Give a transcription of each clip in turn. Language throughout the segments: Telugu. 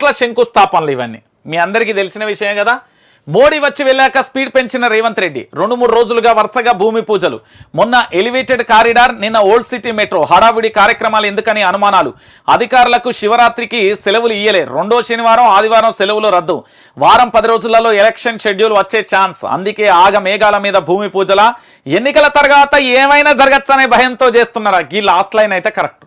కోట్ల శంకుస్థాపనలు ఇవన్నీ. మీ అందరికీ తెలిసిన విషయం కదా? మోడీ వచ్చి వెళ్ళాక స్పీడ్ పెంచిన రేవంత్ రెడ్డి. రెండు మూడు రోజులుగా వరుసగా భూమి పూజలు. మొన్న ఎలివేటెడ్ కారిడార్ నిన్న ఓల్డ్ సిటీ మెట్రో. హడావిడి కార్యక్రమాలు ఎందుకని అనుమానాలు? అధికారులకు శివరాత్రికి సెలవులు ఇయ్యలే. రెండో శనివారం ఆదివారం సెలవులు రద్దు. వారం పది రోజులలో ఎలక్షన్ షెడ్యూల్ వచ్చే ఛాన్స్. అందుకే ఆగ మేఘాల మీద భూమి పూజల. ఎన్నికల తర్వాత ఏమైనా జరగచ్చనే భయంతో చేస్తున్నారా? ఈ లాస్ట్ లైన్ అయితే కరెక్ట్.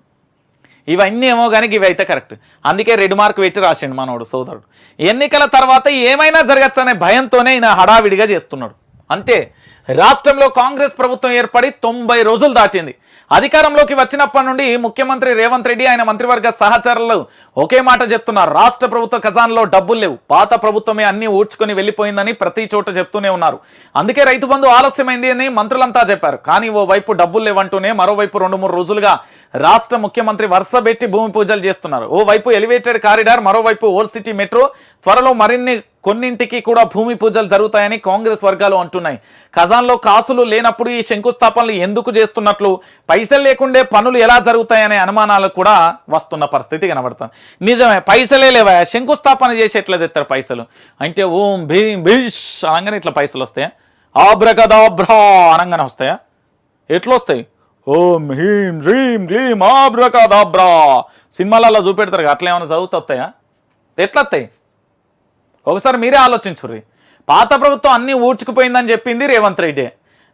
ఇవన్నీ ఏమో కానీ ఇవైతే కరెక్ట్. అందుకే రెడ్ మార్క్ పెట్టి రాసిండు మనోడు సోదరుడు. ఎన్నికల తర్వాత ఏమైనా జరగచ్చనే భయంతోనే ఈయన హడావిడిగా చేస్తున్నాడు. అంతే. రాష్ట్రంలో కాంగ్రెస్ ప్రభుత్వం ఏర్పడి తొంభై రోజులు దాటింది. అధికారంలోకి వచ్చినప్పటి నుండి ముఖ్యమంత్రి రేవంత్ రెడ్డి ఆయన మంత్రివర్గ సహచరులు ఒకే మాట చెప్తున్నారు రాష్ట్ర ప్రభుత్వ ఖజాన్లో డబ్బులు లేవు. పాత ప్రభుత్వమే అన్ని ఊడ్చుకొని వెళ్ళిపోయిందని ప్రతి చోట చెప్తూనే ఉన్నారు. అందుకే రైతు బంధు ఆలస్యమైంది అని మంత్రులంతా చెప్పారు. కానీ ఓ వైపు డబ్బులు లేవంటూనే మరోవైపు రెండు మూడు రోజులుగా రాష్ట్ర ముఖ్యమంత్రి వరుస పెట్టి భూమి పూజలు చేస్తున్నారు. ఓ వైపు ఎలివేటెడ్ కారిడార్ మరోవైపు ఓల్డ్ సిటీ మెట్రో త్వరలో మరిన్ని కొన్నింటికి కూడా భూమి పూజలు జరుగుతాయని కాంగ్రెస్ వర్గాలు అంటున్నాయి. ఖజాన్లో కాసులు లేనప్పుడు ఈ శంకుస్థాపనలు ఎందుకు చేస్తున్నట్లు పైసలు లేకుండే పనులు ఎలా జరుగుతాయనే అనుమానాలు కూడా వస్తున్న పరిస్థితి కనబడుతుంది నిజమే పైసలే లేవా? శంకుస్థాపన చేసి ఎట్లా తెస్తారు పైసలు. అంటే ఓం భీం భీష్ అనగానే ఇట్లా పైసలు వస్తాయా? ఆబ్రకదాబ్రా అనగానే వస్తాయా? ఎట్లా వస్తాయి ఓం హీం హ్రీం హ్రీం ఆబ్రకదాబ్రా. సినిమాలలో చూపెడతారు అట్లా ఏమైనా చదువుతాయా ఎట్లా వస్తాయి ఒకసారి మీరే ఆలోచించుర్రి. పాత ప్రభుత్వం అన్నీ ఊడ్చుకుపోయిందని చెప్పింది రేవంత్ రెడ్డి.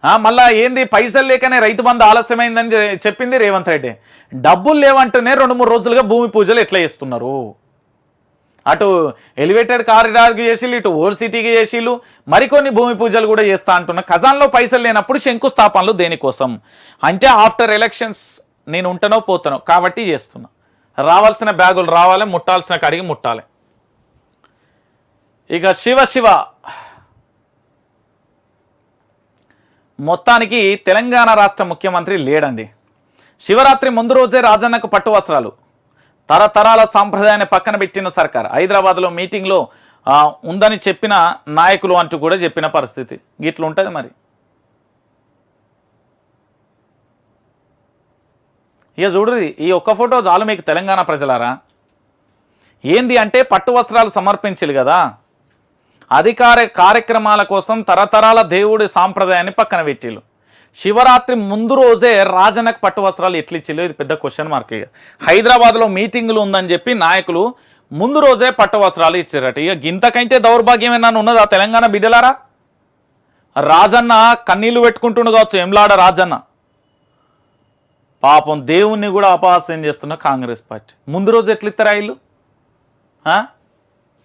మళ్ళీ మళ్ళా ఏంది పైసలు లేకనే రైతు బంధు ఆలస్యమైందని చెప్పింది రేవంత్ రెడ్డి. డబ్బులు లేవంటేనే రెండు మూడు రోజులుగా భూమి పూజలు ఎట్లా చేస్తున్నారు? అటు ఎలివేటెడ్ కారిడార్కి చేసిళ్ళు ఇటు ఓల్డ్ సిటీకి చేసిళ్ళు మరికొన్ని భూమి పూజలు కూడా చేస్తా అంటున్నా. ఖజాన్లో పైసలు లేనప్పుడు శంకుస్థాపనలు దేనికోసం? అంటే ఆఫ్టర్ ఎలక్షన్స్ నేను ఉంటనో పోతానో కాబట్టి చేస్తున్నా. రావాల్సిన బ్యాగులు రావాలి ముట్టాల్సిన కడిగి ముట్టాలి. ఇక శివ శివ. మొత్తానికి తెలంగాణ రాష్ట్ర ముఖ్యమంత్రి లేడండి. శివరాత్రి ముందు రోజే రాజన్నకు పట్టు వస్త్రాలు. తరతరాల సాంప్రదాయాన్ని పక్కన పెట్టిన సర్కార్. హైదరాబాద్లో మీటింగ్లో ఉందని చెప్పిన నాయకులు అంటూ కూడా చెప్పిన పరిస్థితి. గిట్లు ఉంటుంది మరి. ఇక చూడురి ఈ ఒక్క ఫోటో చాలు మీకు తెలంగాణ ప్రజలారా. ఏంది అంటే పట్టు వస్త్రాలు సమర్పించాలి కదా. అధికార కార్యక్రమాల కోసం తరతరాల దేవుడి సాంప్రదాయాన్ని పక్కన పెట్టిళ్ళు శివరాత్రి ముందు రోజే రాజన్నకు పట్టు వస్త్రాలు ఎట్లిచ్చిల్లు? ఇది పెద్ద క్వశ్చన్ మార్క్ ఇక హైదరాబాద్లో మీటింగులు ఉందని చెప్పి నాయకులు ముందు రోజే పట్టు వస్త్రాలు ఇచ్చారట ఇక గింతకంటే దౌర్భాగ్యం ఏమన్నా ఉన్నదా తెలంగాణ బిడ్డలారా? రాజన్న కన్నీళ్ళు పెట్టుకుంటుండు కావచ్చు ఎంలాడ రాజన్న? పాపం దేవుణ్ణి కూడా అపహాస్యం చేస్తున్న కాంగ్రెస్ పార్టీ. ముందు రోజు ఎట్లిస్తారా వీళ్ళు